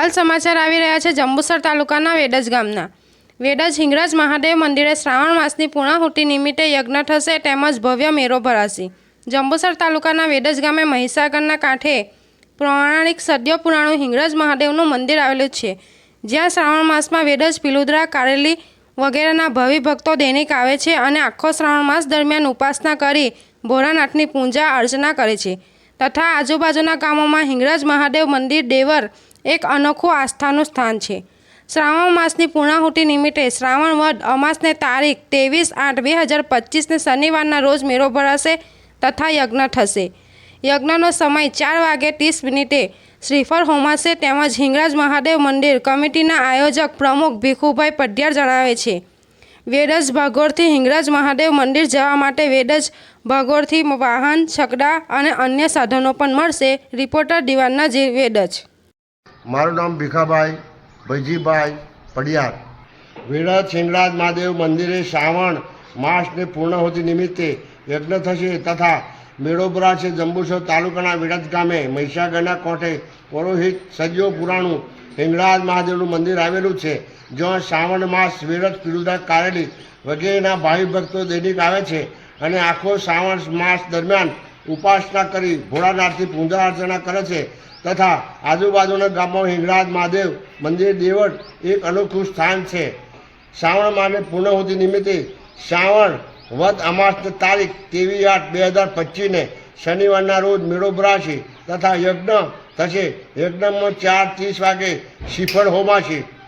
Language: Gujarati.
હાલ સમાચાર આવી રહ્યા છે જંબુસર તાલુકાના વેડજ ગામના. વેડજ હિંગરાજ મહાદેવ મંદિરે શ્રાવણ માસની પૂર્ણાહુતિ નિમિત્તે યજ્ઞ થશે તેમજ ભવ્ય મેળો ભરાશે. જંબુસર તાલુકાના વેડજ ગામે મહીસાગરના કાંઠે પૌરાણિક સદ્ય પુરાણું હિંગરાજ મહાદેવનું મંદિર આવેલું છે. જ્યાં શ્રાવણ માસમાં વેડજ પિલુદરા, કારેલી વગેરેના ભવિ ભક્તો દૈનિક આવે છે અને આખો શ્રાવણ માસ દરમિયાન ઉપાસના કરી ભોળાનાથની પૂજા અર્ચના કરે છે. તથા આજુબાજુના ગામોમાં હિંગરાજ મહાદેવ મંદિર, દેવર એક અનોખું આસ્થાનું સ્થાન છે. શ્રાવણ માસની પૂર્ણાહુતિ નિમિત્તે શ્રાવણ વદ અમાસને તારીખ ત્રેવીસ આઠ બે હજાર પચીસને શનિવારના રોજ મેળો ભરાશે તથા યજ્ઞ થશે. યજ્ઞનો સમય ચાર વાગે ત્રીસ મિનિટે. શ્રીફળ હોમાશે તેમજ હિંગરાજ મહાદેવ મંદિર કમિટીના આયોજક પ્રમુખ ભીખુભાઈ પઢિયાર જણાવે છે. વેડજ ભાગોળથી હિંગરાજ મહાદેવ મંદિર જવા માટે વેડજ ભાગોળથી વાહન, છકડા અને અન્ય સાધનો પણ મળશે, રિપોર્ટર દિવાનના જે વેડજ મારું નામ ભીખાભાઈ, ભૈજીભાઈ પડિયાર. વેડા છેંગરાજ મહાદેવ મંદિરે શ્રાવણ માસની પૂર્ણહુતિ નિમિત્તે યજ્ઞ થશે તથા મેળો છે જંબુસર તાલુકાના વિરાજ ગામે મહિસાગરના કોઠે પુરોહિત સજીઓ પુરાણું હિંગળાજ મહાદેવનું મંદિર આવેલું છે, જ્યાં શ્રાવણ માસ વિરત પીડુદા કારેલી વગેરેના ભાવિ ભક્તો દૈનિક આવે છે અને આખો શ્રાવણ માસ દરમિયાન ઉપાસના કરી ભોળાનાથની પૂજા અર્ચના કરે છે. તથા આજુબાજુના ગામમાં હિંગળાજ, મહાદેવ, મંદિર, દેવળ એક અનોખું સ્થાન છે. શ્રાવણ માટે પૂર્ણહુતિ નિમિત્તે શ્રાવણ વદ અમાસની તારીખ ત્રેવીસ આઠ બે હજાર પચીસને શનિવારના રોજ મેળો ભરાશે તથા યજ્ઞ થશે. યજ્ઞમાં ચાર, ત્રીસ વાગે શ્રીફળ હોમાશે.